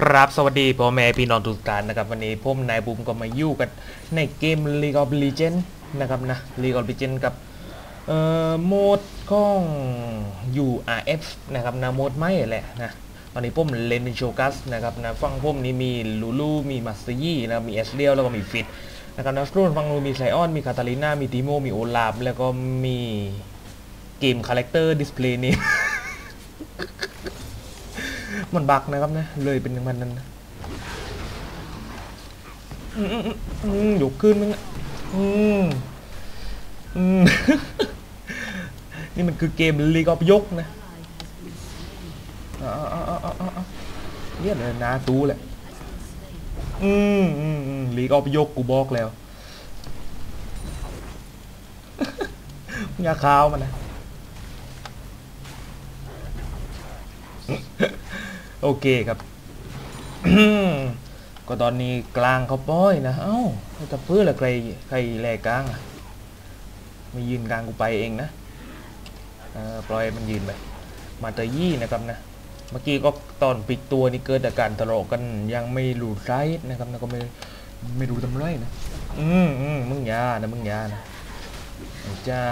ครับสวัสดีพ่อแม่พี่น้องทุกท่านนะครับวันนี้ผมนายบุมก็มาอยู่กันในเกม League of Legends นะครับนะ League of Legends กับเอ่อโหมดของ URF นะครับนะโหมดไม่แหละนะตอนนี้ผมเล่นเป็นโชกัสนะครับนะฝั่งผมนี้มีลูลูมีมัสเตยี่นะมีเอสเลียวแล้วก็มีฟิตนะครับนะส่วนฝั่งนู้นมีไซออนมีคาตาลิน่ามีติโมมีโอลาฟแล้วก็มีเกมคาแรคเตอร์ดิสเพลย์นี้ มันบักนะครับนะ เลยเป็นอย่างมันนั้นนะอืมอืมอืมอืมยกขึ้นมึงอืมอืมนี่มันคือเกมลีกอ f ยกนะเนี่ยเลยนาตูแหละ อืมอืมลีกอ f ยกกูบอกแล้วอย่าขาวมันนะ โอเคครับ ก็ตอนนี้กลางเขาป้อยนะ เอ้าจะเพื่อละใครใครแลกกลางอะมายืนกลางกูไปเองนะปล่อยมันยืนไป มาเตยี่นะครับนะ เมื่อกี้ก็ตอนปิดตัวนี่เกิดอาการทะเลาะกันยังไม่รู้ไรนะครับนะก็ไม่ไม่รู้ทำไรนะ อืมอืมมึงยานะมึงยานะจ้า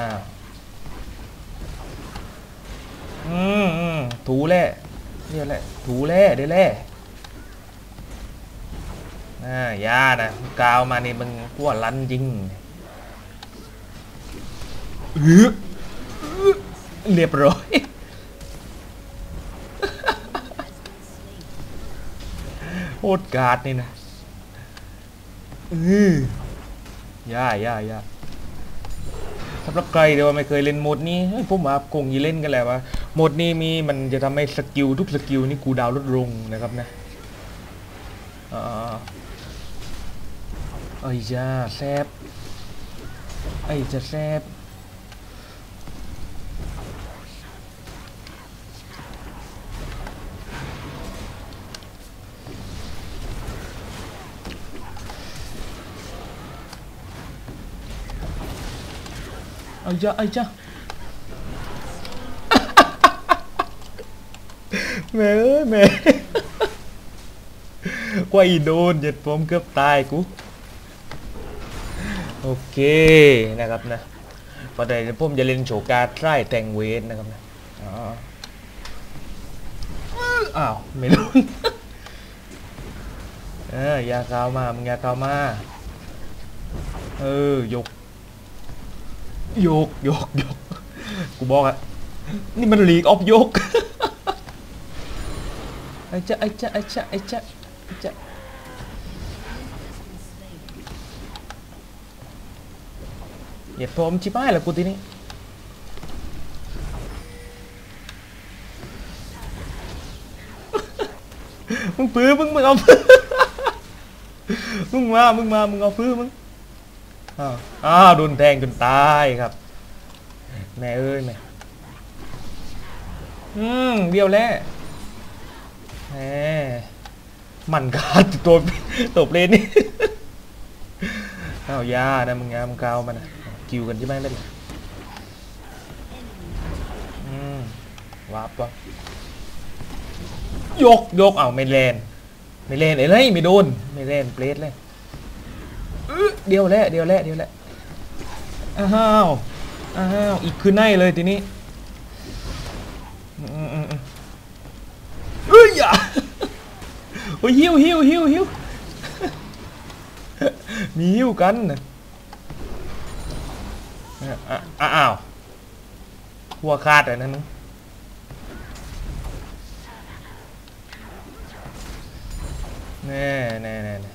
อืมอืมถูแหละ เนี่ยแหละถูและได้และอ่ายานะกาวมานี่มึงกลัวลันจริงเรียบร้อยโคตรการ์ดนี่นะอือย่าย่าย่าสำหรับใครเดี๋ยวไม่เคยเล่นโหมดนี้เฮ้ยผมว่าคงยีเล่นกันแหละว่า โหมดนี้มีมันจะทำให้สกิลทุกสกิลนี่กูดาวลดลงนะครับนะอ่าไอ้จ้าแซบไอ้จะแซบไอ้จ้าไอ้จ้า แม่เอ้ยแม่กว่าอีโดนเจ็ดผมเกือบตายกู โอเคนะครับนะประเดี๋ยวผมจะเล่นโฉกาไส้แตงเวทนะครับนะอ๋ออ้าวไม่รู้เออยาคาวมา มึงยาคาวมา เออยกยกยกยกกูบอกอะนี่มันลีกออฟยก ไอ้จ๊ะไอ้จ๊ะไอ้จ๊ะไอ้จ๊ะไอ้จ๊ะอย่าพร้อมชิบหายแล้วกูทีนี้มึงปื้อมึงมึงเอาปื้อมึงมามึงมามึงเอาปื้อมึงอ้าวอ้าวโดนแทงจนตายครับแม่เอ้ยแม่อืมเดียวแล้ว มมันกาดตัวตบเลนนี่เอายานะมึงยามึงกาวมันนะคิวกันใช่ไหมล่ะดิอืมวาบวะยกยกเอาไม่แลนไม่แลนไอ้ไรไม่โดนไม่แลนเปรตเลยเดียวแล้วเดียวแล้วเดียวแล้วอ้าวอ้าวอีกคือในเลยทีนี้อืมอืมอืมเอ้ยอย่า โอ้ยหิวหิวหิวหิวมีหิวกันน่ะอ้าวหัวขาดเลยนะมึงแน่แน่แน่แน่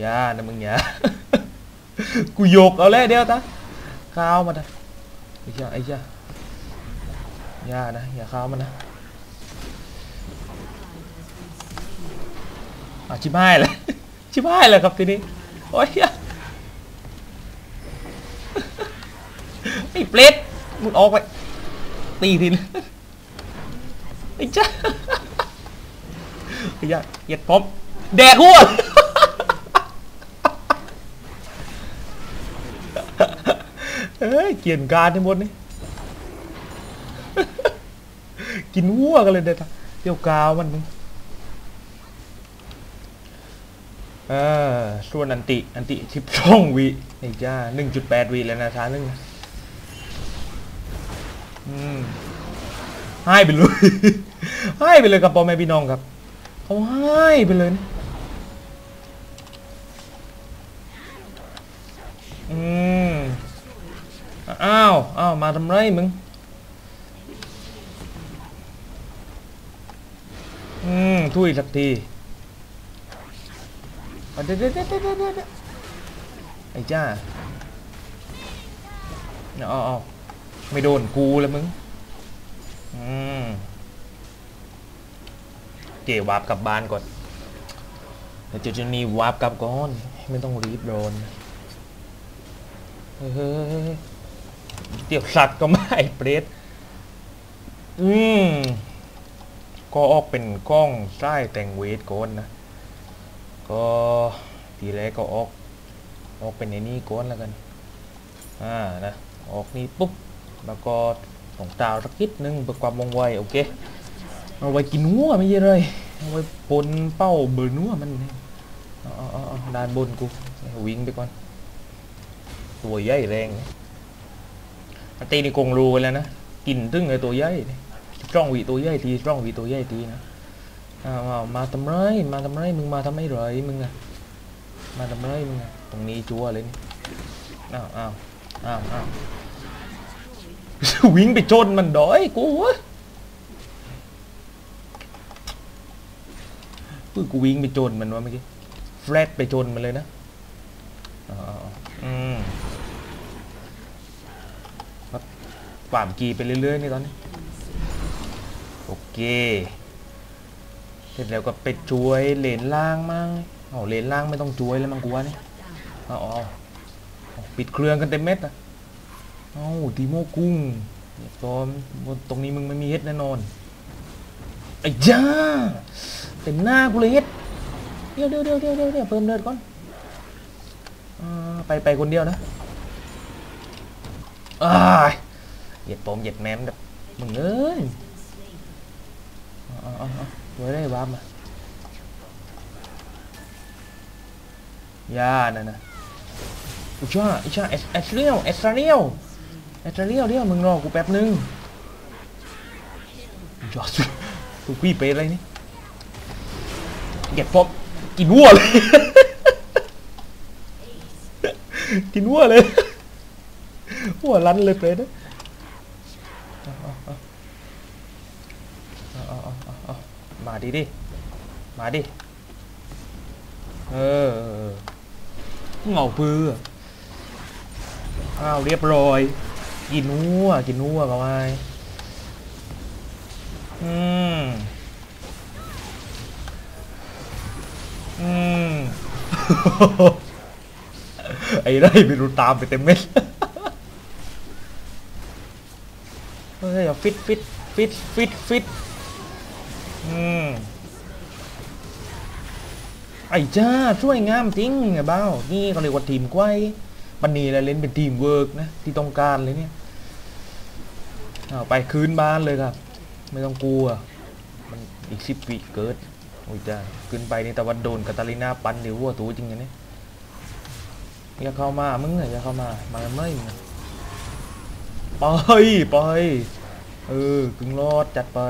อยานะมึงยากูโยกเอาแล้วเดียวตาข้าวมานะไอ้เจ้าไอ้เจ้าย่านะอย่าข้าวมันนะ อะชิบหายเลยชิบหายเลยครับทีนี้โอ้ยไอ้เปรตมึงออกไปตีทีนไอ้จ้าไอ้ยาเหยียดผมแดกหัวเอ้ยเกลียนการทั้งหมดนี่กินวัวกันเลยเด็ดเดี๋ยวกาวมันมึง เอส่วนอันติ อันติสิบสองวิไอ้จ้าหนึ่งจุดแปดวิแล้วนะช้าหนึ่งอืมให้ไปเลย ให้ไปเลยกับพ่อแม่พี่น้องครับเขาให้ไปเลยนะอืมอ้าวอ้าวมาทำไรมึงอืมทุยสักที เดี๋ยวเดี๋ยวเดี๋ยวเดี๋ยวไอ้จ้าเอาเอาไม่โดนกูแล้วมึง อืม เกวาร์ปกลับบ้านก่อนเดี๋ยวจะนีวาร์ปกลับก่อน ไม่ต้องรีบโดนเฮ้ยเฮ้ยเฮ้ยเฮ้ยเดี๋ยวสัตว์ก็ไม่เปรตอืม ก็ออกเป็นกล้องไส้แต่งเวทก่อนนะ ก็ทีแรกก็ออก ออกเป็นในนี้ก่อนแล้วกันอ่านะออกนี่ปุ๊บแล้วก็ส่งดาวสักนิดนึงเพื่อความว่องไวโอเคเอาไว้กินหัวไม่ใช่เลยเอาไว้ปนเป้าเบอร์นัวมันเออด้านบนกูวิ่งไปก่อนตัวใหญ่แรงตีนี่กงรู้แล้วนะกินตึ้งเลยตัวใหญ่นี่ strong vị ตัวใหญ่ที strong vị ตัวใหญ่ทีนะ อ้าวอ้ามาทำไรมาทำไรมึงมาทำไมเลยมึงอะมาทำไรมึงอะตรงนี้จัวเลยนี่อ้าวอ้าวอ้าวอ้าววิ่งไปชนมันด้อยกูวะปื้กูวิ่งไปชนมันวะเมื่อกี้แฟลตไปชนมันเลยนะอ๋ออืมครับฝ่ามกีไปเรื่อยๆนี่ตอนนี้ โอเค ร็จแล้วก็ไปช่วยเลนล่างมั่งเอาเลนล่างไม่ต้องช่วยแล้วมั้งกูว่านี่เอาเอปิดเครื่องกันเต็มเม็ดอะเอาดีโมกุ้งเรียบร้อยตรงนี้มึงไม่มีเฮ็ดแน่นอนไอ้จ้าเต็มหน้ากูเลยเฮ็ดเดี๋ยวเดี๋ยวเดี๋ยวเดี๋ยวเดี๋ยวเดี๋ยวเพิ่มเลือดก่อนอ่าไปไปคนเดียวนะอ้าเหยียดปมเหยียดแมมแบบมึงเอ้ย เอาได้วามาย่านั่นนะอุช่าอุช่าเอสเอสเรียวเอสเรียวเอสเรียวเรียวมึงรอกูแป๊บนึงจอดกูพี่ไปอะไรนี่เก็บพบกินวัวเลย กินวัวเลยวัวรันเลยเป็นนะเอาเอาเอา เอาเอาเอาเอา มาดิดิ มาดิ เออเออเหงาปืออ้าวเรียบร้อย กินนัวกินนัวก็ไม่อืม อืม ไอ้ไรไม่รู้ตามไปเต็มเม็ด เฮ้ยเอาฟิตฟิตฟิตฟิตฟิต อืมไอ้จ้าช่วยงามจริงไงเบ้านี่เขาเรียกว่าทีมไกว้บันนีแหละเล่นเป็นทีมเวิร์กนะที่ต้องการเลยเนี่ยเอาไปคืนบ้านเลยครับ ไม่ต้องกลัว มันอีกสิบวิเกิดโอ้ยจ้าขึ้นไปนี่ตะวันโดนกาตาลินาปันเดี๋ยววัวตูจริงเนี่ยอย่าเข้ามามึงอย่าเข้ามามาไม่ไปไปเออกึ่งรอดจัดไป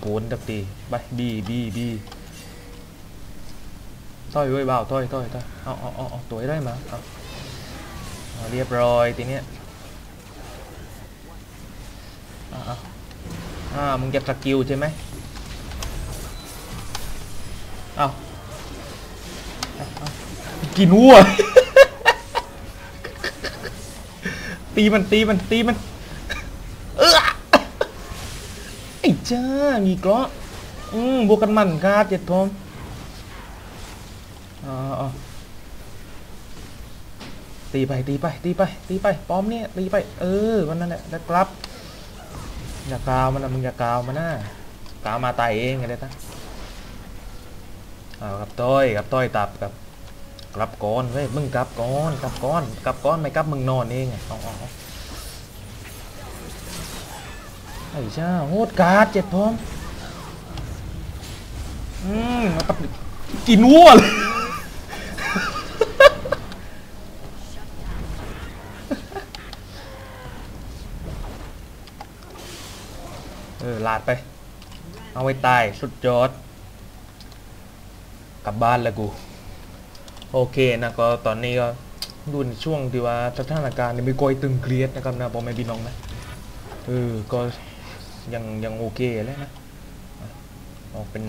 โผนตักตีไปบีบีบีต้อยเว้ยบ่าวต้อยต้อยต้อยเอาเอาเอาเอาตัวให้ได้มาเอาเรียบร้อยทีเนี้ยอ่าอ่ามึงจะสกิลใช่ไหมเอากินวัวตีมันตีมันตีมัน เออ ไอ้ จ้ามีกราะอืมบวกกันมันกาดเจ็ดทอมอ๋ออ๋อตีไปตีไปตีไปตีไปป้อมเนี่ยตีไปเออวันนั้นแหละแล้วกลับอย่ากาวมันนะมึงอย่ากาวมันนะกาวมาตายเองไงเด้ตั้งเอากับต้อยกับต้อยตับกับกลับก่อนเว้ยมึงกลับก่อนกลับก่อนกลับก่อนไม่กลับมึงนอนเองไงเอาเอาเจ้าโหดการ์ดเจ็ดพร้อม อืมมาปัดกินวัวเลยเออลาดไป เอาไว้ตาย สุดยอด กลับบ้านแล้วกู โอเคนะก็ตอนนี้ก็ดูในช่วงที่ว่าสถานการณ์นี่ไม่ก่อยตึงเครียดนะครับนะพ่อแม่พี่น้องนะเออก็ ยังยังโอเคแล้วนะออกเป็น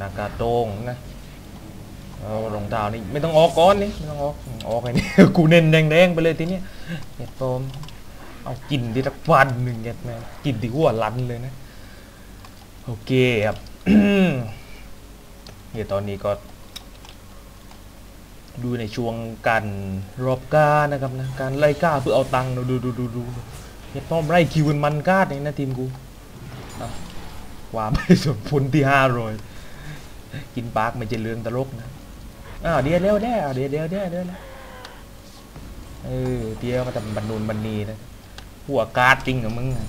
นากาโต้งนะเอารองเท้านี่ไม่ต้องออกก้อนนี่ไม่ต้องออกออกไอ้นี่กูเน้นแดงๆไปเลยทีเนี้ยเห็ดปอมเอากินที่ทักวันหนึ่งเห็ดแม่กินที่หัวลันเลยนะโอเคครับเดี๋ยวตอนนี้ก็ ดูในช่วงการรอบก้านะครับนะการไล่ก้าเพื่อเอาตังค์ดูดูดูดูดูเฮ็ดป้อมไล่คิวมันก้าดนี่นะทีมกู ว่าไม่สมพุนที่ห้าร้อยกินปาร์กไม่ใช่เรื่องตลกนะอ้าวเดี๋ยวเดียวเดี๋ยวเดี๋ยวเดี๋ยวเดี๋ยวเดี๋ยวนะเออเดี๋ยวมาทำบันนูนบันนีนะหัวการ์ดจริงเหรอมึงอะ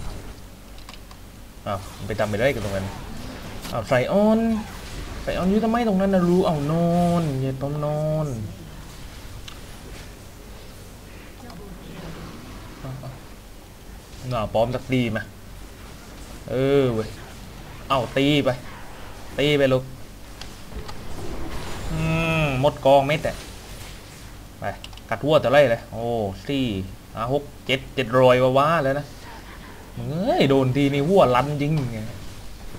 อ้าวไปทำไปเลยกันตรงนั้นอ้าวใส่ออนไปเอาอยู่ทำไมตรงนั้นนะรู้เอานอนอย่าต้องนอนน่าปลอมสักดีไหม เออเว้ยเอาตีไป ตีไปลูกอืมหมดกองเม็ดอะไปกัดหัวแต่ไรเลยโอ้สี่อะหกเจ็ดเจ็ดรอยว่าว้าแล้วนะเอ้ยโดนทีนี่หัวลันจริงไง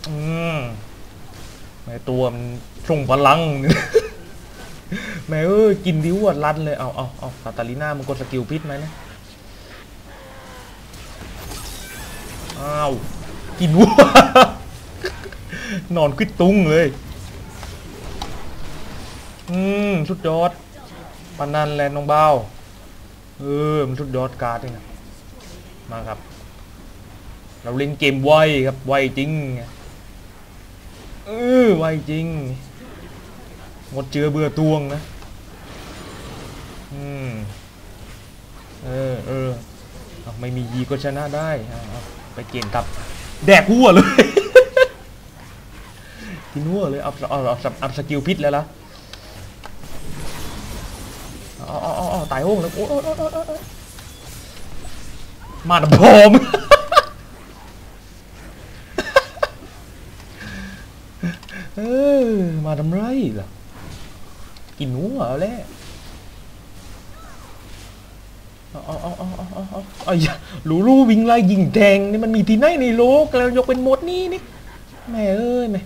อืมแม่ตัวมันส่งพลังแม่เอ้ยกินดิวดรันเลยเอาเอาเอาคาตาลิน่ามึงกดสกิลพิษไหมเนะอ้าว กินวัวนอนขึ้นตุ้งเลย อืมสุดยอดปานันแลนน้องเบาเออมันสุดยอดการ์ดเลยนะมาครับ เราเล่นเกมไวครับไวจริงเออไวจริงหมดเจือเบื่อตวงนะ อืม เออเออเอาไม่มียีก็ชนะได้ ไปเกณฑ์กลับ แดกหัวเลย กินหัวเลย เอาเอาเอาเอาสกิลพิษแล้วล่ะเอาเอาเอาตายโห้งแล้วโอ้ยมาดพรมเออมาทำไรล่ะกินหนูเหรอแล้เอา เอาเอาเอาเอาเอาเอาเอาอย่าลูลูวิ่งไล่ยิงแทงนี่มันมีที่ไหนในโลกแล้วยกเป็นหมดนี่นี่แม่เอ้ยแม่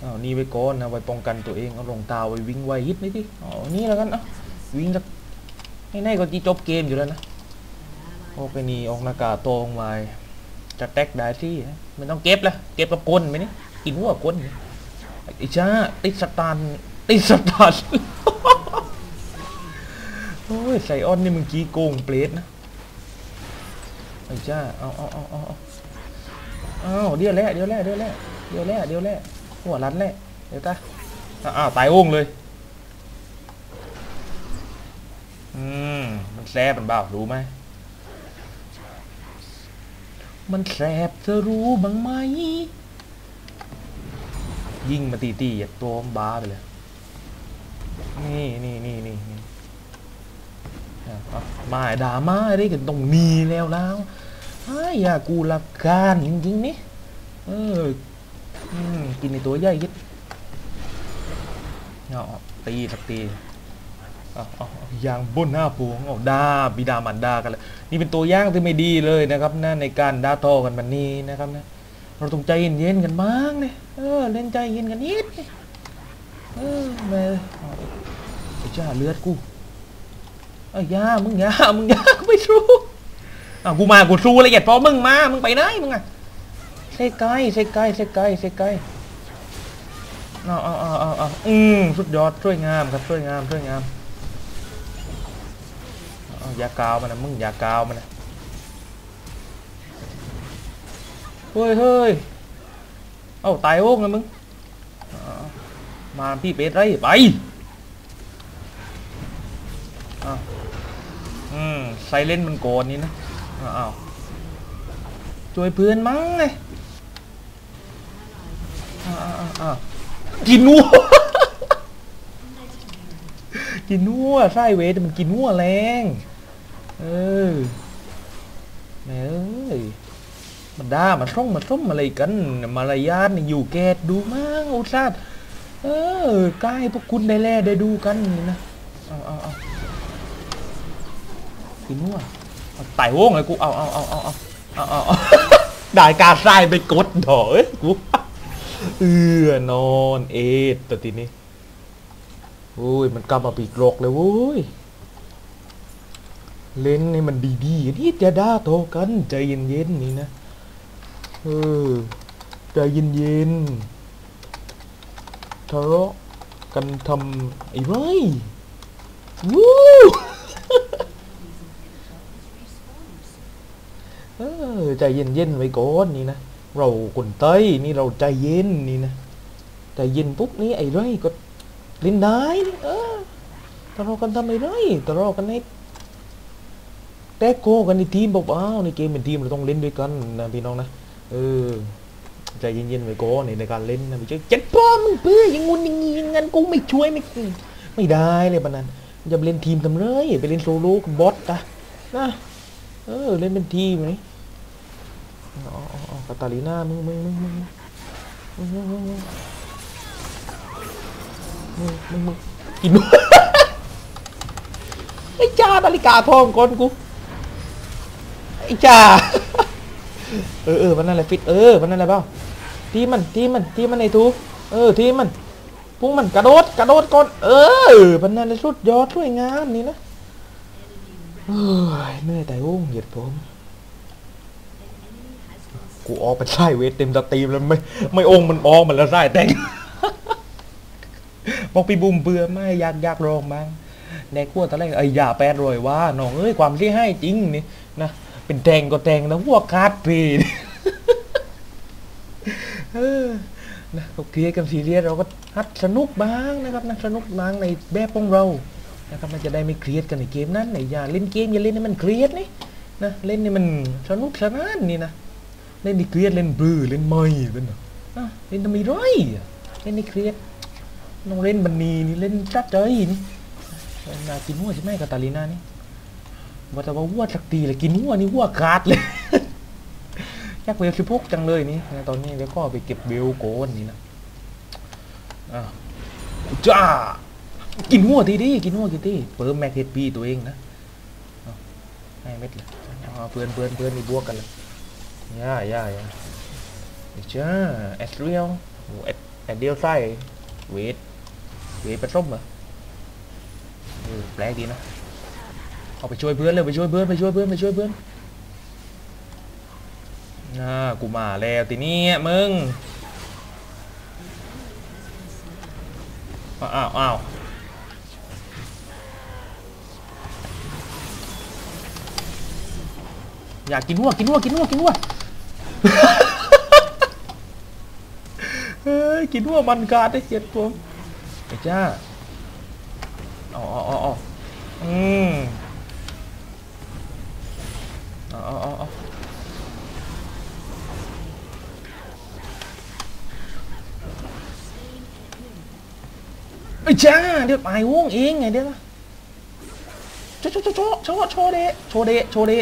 เอานี่ไว้ก่อนนะไว้ป้องกันตัวเองเอารองเท้าไว้วิ่งไวฮิตนี่ดิเอนี่แล้วกันเอาวิ่งสักให้แน่ก็จีจบเกมอยู่แล้วนะโอเคนี่ออกหน้ากาโตรงไว้จะแตกได้ที่ไม่ต้องเก็บละเก็บกับกลนไหมนี่กินหัวกลนนี่ไอ้จ้าติดสตาร์ติดสตาร์ โอ้ยใสออนนี่มึงกี้โกงเปรตนะไอ้จ้าเอาเอาเอาเอาเอาเดี๋ยวแหละเดี๋ยวแหละเดี๋ยวแหละเดี๋ยวแหละเดี๋ยวแหละหัวรันแหละเดี๋ยวตาอ้าวตายโอ่งเลยอืมมันแซ่บมันเปล่ารู้ไหมมันแสบเธอรู้บ้างไหม ยิ่งมาตีตีอย่าตัวบ้าไปเลย นี่นี่นี่นี่ มาดามาได้กันตรงนี้แล้วแล้วไอ้ยอย่ากูละการจริงๆนี่เออกินในตัวใหญ่ยิดเอาเอตีสักตีเอาเอาเอายางบนหน้าปวงเอาดาบิดามันดากันเลยนี่เป็นตัวอย่างที่ไม่ดีเลยนะครับนะในการด่าทอกันแบบนี้นะครับนะเราต้องใจเย็นๆกันบ้างเนี่ยเออเล่นใจเย็นกันนิดเนี่ยเออแม่เอาไอ้จ้าเลือดกู อ้ยยามึงอยามึงอยากูไม่สู้อะกูมากูสู้ละเอียดพอมึงมา มึงไปไหนมึงอะเซกไกเซกไกเซกไกเซไกเอาเอาเอาเอาเอาอืมสุดยอดช่วยงามครับช่วยงามช่วยงามเอยากาวมันนะมึงยากาวมันนะเฮ้ยเฮ้ยเอ้าตายโอ้งเลยมึงมาพี่เป็ดไรไปอ้าว อืมไซเลนมันโกนนี่นะอ้าวอ้าวช่วยเพื่อนมั้งไงอ้าวอ้าวกินวัวกินหัวไส้เวทมันกินหัวแรงเออแม่เอ้ยมันด่ามันส่งมันส้มอะไรกัน มารยาทนี่อยู่แกดดูมั่งอุตส่าห์เออกายพวกคุณได้แลได้ดูกันนี่นะเอาเอาเอาูนั่วไต่วงเลยกูเอาเอาเอาเอาเอาเอาเอาด้การไส้ไปกดเถอะกูเอือนอนเอดตัวทีนี้โอ้ยมันกลับมาปีกโลกเลยโว้ยเล่นนี่มันดีๆนี่จะด่าโตกันใจเย็นๆนี่นะเออใจเย็นๆทะเลาะกันทำไอ้เว้ยวู้ ใจเย็นๆไว้ก่อนนี่นะเราคนไต้ยนี่เราใจเย็นนี่นะใจเย็นปุ๊บนี่ไอ้ไรก็เล่นได้เออทะเลาะกันทำไอ้ไรทะเลาะกันในแตกโกกันในทีมบอกอ้าวในเกมเป็นทีมเราต้องเล่นด้วยกันนะพี่น้องนะเออใจเย็นๆไว้ก่อนในการเล่นนะไม่ใช่เจ็ดป้อมึงเพื่อย่างงู้นอย่างงี้อย่างงั้นกูไม่ช่วยไม่ไม่ได้เลยปะนั้นจะไปเล่นทีมทำไรไปเล่นโซโล่กับบอสอะนะเออเล่นเป็นทีมไหม อ๋ออ๋อกาตาลีน่ามึงมึงมึงมึงมึงมึงมึงมึงมึงกินด้วยไอ้จ้านาฬิกาทองก่อนกูไอ้จ้าเออเออวันนั้นแหละฟิตเออวันนั้นแหละเปล่าทีมันทีมันทีมันไอ้ทูเออทีมันพุ่งมันกระโดดกระโดดก่อนเออวันนั้นเลยสุดยอดสวยงามนี่นะเฮ้ยเหนื่อยแต่วงเหยียดผม กูออกเป็นไส้เวทเต็มสตรีมแล้วไม่ไม่องมันออกมันแล้วไส้แต่งบอกพี่บุมเบื่อไม่อยากอยากลองบ้งแดกขั้วตอนแรกไอ้ยอย่าแปดรอยว่าน้องเอ้ยความที่ให้จริงนี่นะเป็นแทงก็แทงนะพวกคาดปีนเออนะก็เคลียร์กันซีเรียสเราก็ฮัดสนุกบ้างนะครับนะสนุกบ้างในแบบของเรานะครับมันจะได้ไม่เครียดกันในเกมนั้นไหนอย่าเล่นเกมอย่าเล่นให้มันเครียดนี่นะเล่นนี่มันสนุกสนานนี่นะ เล่นนี่เครียดเล่นบลือเล่นไม่เป็นเหรออะเล่นทำไมร้อยเล่นนี่เครียดน้องเล่นบันนีนี่เล่นจัดใจนี่นากินหัวใช่ไหมกาตาลีน่านี่ว่าแต่ว่าวัวสักตีเลยกินหัวนี่วัวขาดเลยอยากเวลสิบหกจังเลยนี่ตอนนี้แล้วก็ไปเก็บเบลโกนนี่นะจ้ากินหัวทีดิกินหัวทีดิเปิดแม็กเฮดปีตัวเองนะให้เม็ดเลยเพื่อนเพื่อนเพื่อนนี่บวกกันเลย Ja, ja, ja. Ja, Ezreal. Ồ, Ed- Ezreal sai. เวทเวทเป็นส้มเหรอเออแปลกดีนะเอาไปช่วยเพื่อนเลยไปช่วยเพื่อนไปช่วยเพื่อนไปช่วยเพื่อนน่ากูมาแล้วทีนี้มึงอ้าวอ้าวอ้าอยากกินหัวกินหัวกินหัวกินหัว เฮ้ยกินหัวมันกาดได้เจ็ดผมไอ้จ้าอ๋ออ๋ออ๋ออืมอ๋ออ๋ออ๋อไอ้จ้าเดี๋ยวไปวงเองไงเดี๋ยวนะโชว์โชว์โชว์โชว์โชว์เดโชว์เดโชว์เด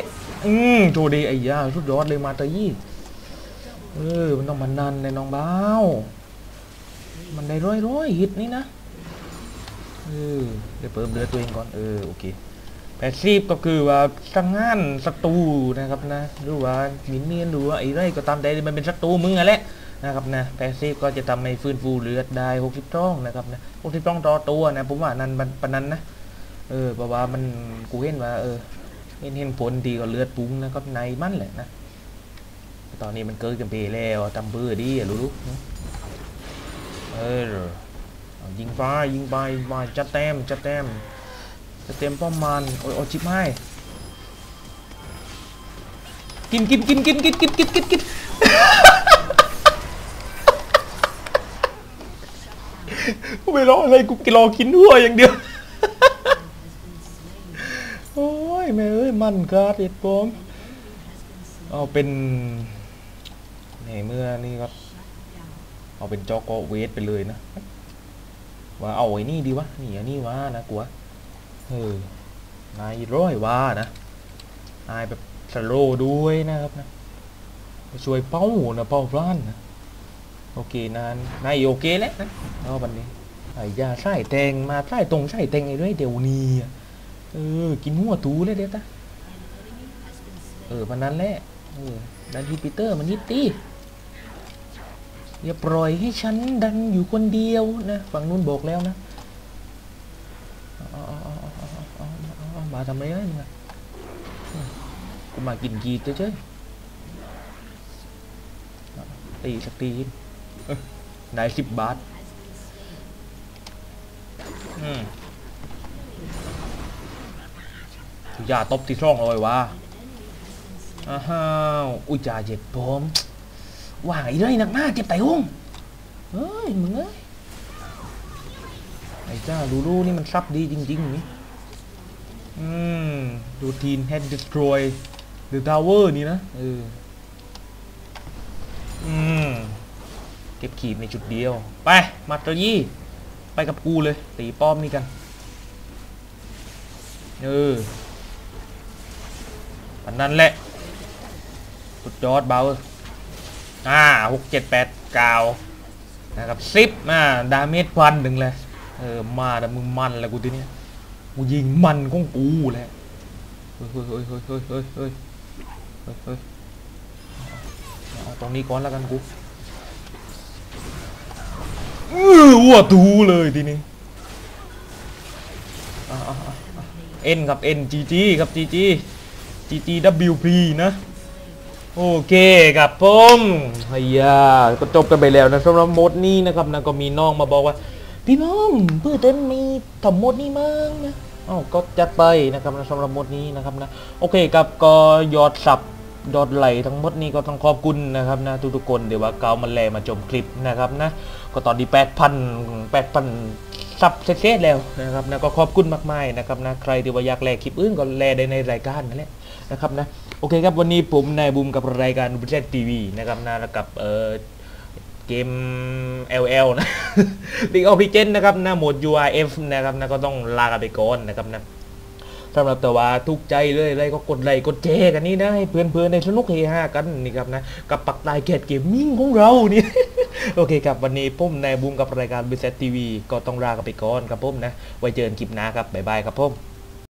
อืมโชว์เดไอ้ยาสุดยอดเลยมาเตอยี่ เออมันต้องมันนันในน้องเบ้า มันได้ร้อยร้อยฮิตนี่นะ เออเดี๋ยวเพิ่มเลือดตัวเองก่อน เออโอเคแพสซีฟก็คือว่าสังงานศัตรูนะครับนะหรือว่ามินเนียนหรือว่าไอ้ไรก็ตามแต่มันเป็นศัตรูมึงอะแหละนะครับนะแพสซีฟก็จะทำให้ฟื้นฟูเลือดได้60ช่องนะครับนะ60ช่องต่อตัวนะผมว่านั้นมันปนันนะเออเพราะว่ามันกูเห็นว่าเออเห็นเห็นผลดีก็เลือดปุ้งนะครับในมันแหละนะ ตอนนี้มันเกิดกันไปแล้วทำเบื่อดีอะรู้ๆเออยิงไฟยิงไปยิงไปจัดแต้มจัดแต้มจัดเต็มป้อมมันโอ้ยโอ้ชิบให้กินกินกินกินกินกินกินกินกินกูไม่รออะไรกูกินรอกินหัวอย่างเดียวโอ้ยแม่เอ้ยมันกาดเอ็ดปอมเอาเป็น ในเมื่อนี่ก็ เอาเป็นจอกเวทไปเลยนะ ว่าเอาไอ้นี่ดีวะ นี่อันนี้วะนะกลัวเออนายร้อยว่านะนายแบบสโลว์ด้วยนะครับนะช่วยเป้านะเป้าร้านนะโอเคนานนายโอเคแล้วนะเอาบันนี้ไอ้ยาใส่แตงมาใส่ตรงใส่แตงไอ้ด้วยเดี๋ยวนี้อะเออ กินหัวตูเลยเดี๋ยวตาเออวันนั้นแหละเออดันยูปิเตอร์มันนิดตี อย่าปล่อยให้ฉันดันอยู่คนเดียวนะฝั่งนู้นบอกแล้วนะมาทำไรได้มึงอะกูมากินกีดเจ๊ตีสักตีนด้สิบบาทอย่าตบที่ช่องเลยวะอ้าวอุจาเจ็บผม ว่าไอ้เลยหนักหน้าเจ็บไตหุ้งเฮ้ยมึงเอ้ยไอ้เจ้าลูลูนี่มันซับดีจริงๆนี่อืมดูทีน head destroy the tower นี่นะเอออืมเก็บขีดในจุดเดียว ไป มาตรยี่ ไปกับกูเลย ตีป้อมนี่กัน เอออันนั้นแหละ สุดยอดเบาอ่่าหกเจ็ดแปดเก้านะครับสิบอ่าดาเมจพันหนึ่งเลยเออมาแต่มึงมันแล้วกูทีเนี้ยกูยิงมันของกูแหละเฮ้ยเฮ้ยเฮ้ยเฮ้ยเฮ้ยเฮ้ยเฮ้ยเฮ้ยเอาตรงนี้ก่อนแล้วกันกูเออวัวตูเลยทีนี้อะอะอะอะเอ็นครับเอ็นจีจีครับจีจีจีจีดับบิวพีนะ โอเคครับผมเฮียก็จบกันไปแล้วนะสำหรับโมดนี้นะครับนะก็มีน้องมาบอกว่า พี่น้องเพื่อเต้นมีทำโมดนี้มั้งนะอ้าวก็จัดไปนะครับนะสำหรับโมดนี้นะครับนะโอเคครับก็ยอดสับยอดไหลทั้งหมดนี้ก็ต้องขอบคุณนะครับนะทุกๆคนเดี๋ยวว่าเกามันแลมาชมคลิปนะครับนะก็ตอนนี้แปดพันแปดพันซับเสร็จๆแล้วนะครับนะก็ขอบคุณมากมายนะครับนะใครที่ว่าอยากแลคลิปอื่นก็แลได้ในรายการนั่นแหละนะครับนะ โอเคครับ วันนี้ผมนายบูมกับรายการบุญเซตทีวีนะครับนะแล้วกับเออเกม LL นะ League of Legends นะครับนะโหมด URF นะครับนะก็ต้องลากันไปก่อนนะครับนะสำหรับแต่ว่าทุกใจเลยอะไรก็กดไลค์กดแชร์กันนี่นะให้เพื่อนๆในสนุกเฮฮากันนี่ครับนะกับปักตายเกตเกมมิ่งของเรานี่โอเคครับวันนี้ผมนายบูมกับรายการบิสเซตทีวีก็ต้องลากันไปก่อนครับผมนะไว้เจอกันคลิปหน้าครับบ๊ายบายครับผม